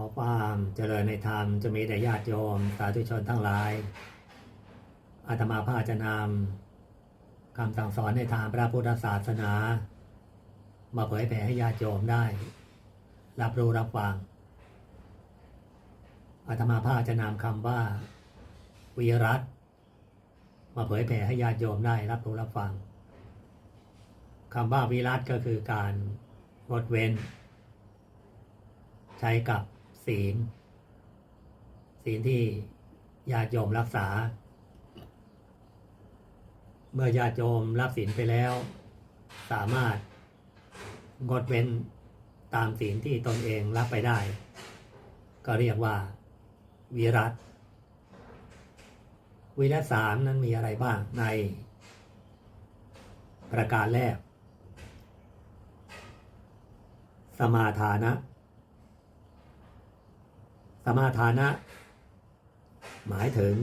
ขอความเจริญในธรรมจะมีแด่ญาติโยมสาธุชนทั้งหลาย อาตมาภาจะนำคำสั่งสอนในทางพระพุทธศาสนา มาเผยแผ่ให้ญาติโยมได้ รับรู้รับฟัง อาตมาภาจะนำคำว่าวิรัตมาเผยแผ่ให้ญาติโยมได้รับรู้รับฟังคำว่าวิรัตก็คือการงดเว้นใช้กับ ศีล ศีลที่ญาติโยมรักษา เมื่อญาติโยมรับศีลไปแล้ว สามารถงดเว้นตามศีลที่ตนเองรับไปได้ ก็เรียกว่าวิรัตวิรัตสามนั้นมีอะไรบ้างใน ประการแรก สมาทานะ มาทานะ หมายถึง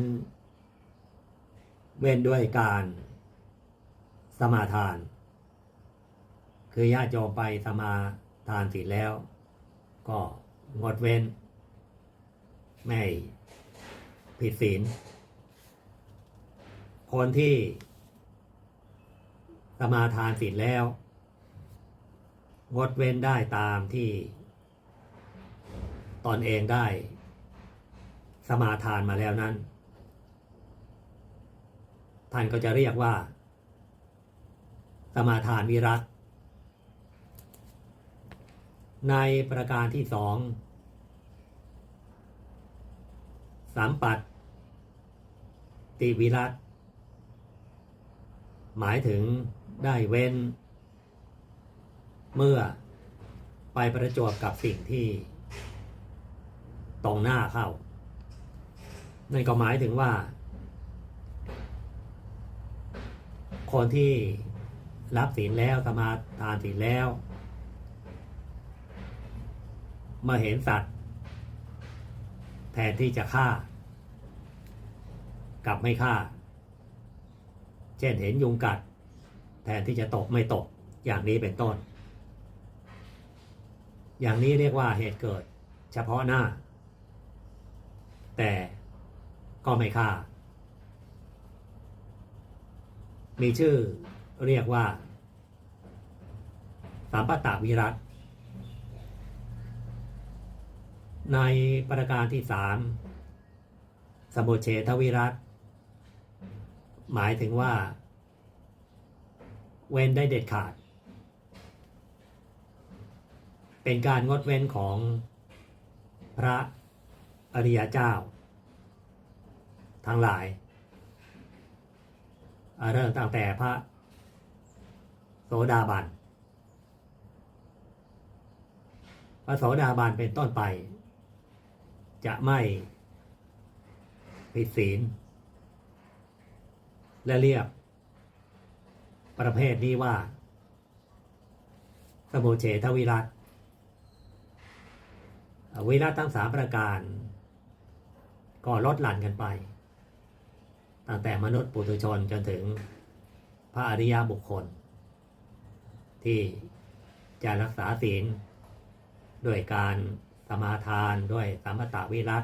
เว้นด้วยการสมาทาน คือญาติโยมไปสมาทานศีลแล้ว ก็งดเว้น ไม่ผิดศีล คนที่สมาทานศีลแล้ว งดเว้นได้ตามที่ตอนเองได้ สมาทานมาแล้วนั้น ท่านก็จะเรียกว่า สมาทานวิรัตในประการที่สองสามปัดติวิรัตหมายถึงได้เว้น เมื่อไปประจวบกับสิ่งที่ตรงหน้าเข้า นั่นก็หมายถึงว่า คนที่รับศีลแล้วสมาทานศีลแล้วเมื่อเห็นสัตว์ แทนที่จะฆ่า กลับไม่ฆ่า เช่นเห็นยุงกัด แทนที่จะตกไม่ตกอย่างนี้เป็นต้น อย่างนี้เรียกว่าเหตุเกิด เฉพาะหน้า แต่ ก็ไม่ฆ่า มีชื่อเรียกว่า สามปตาวิรัตในประการที่สามสมุเฉทวิรัตหมายถึงว่า เว้นได้เด็ดขาด เป็นการงดเว้นของพระอริยเจ้า ทั้งหลายเริ่มตั้งแต่พระโสดาบัน พระโสดาบันเป็นต้นไป จะไม่ผิดศีล และเรียกประเภทนี้ว่า สมุเฉทวิรัตวิรัตทั้งสามประการ ก็ลดหลั่นกันไป ตั้งแต่มนุษย์ปุถุชนจนถึงพระอริยบุคคล ที่จะรักษาศีลด้วยการสมาทานด้วยสามตาวิรัต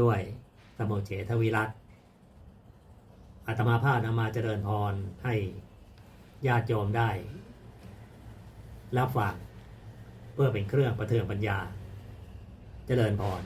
ด้วยสมุเฉทวิรัตอาตมาภาพนำมาเจริญพรให้ญาติโยมได้รับฟังเพื่อเป็นเครื่องประเทืองปัญญา เจริญพร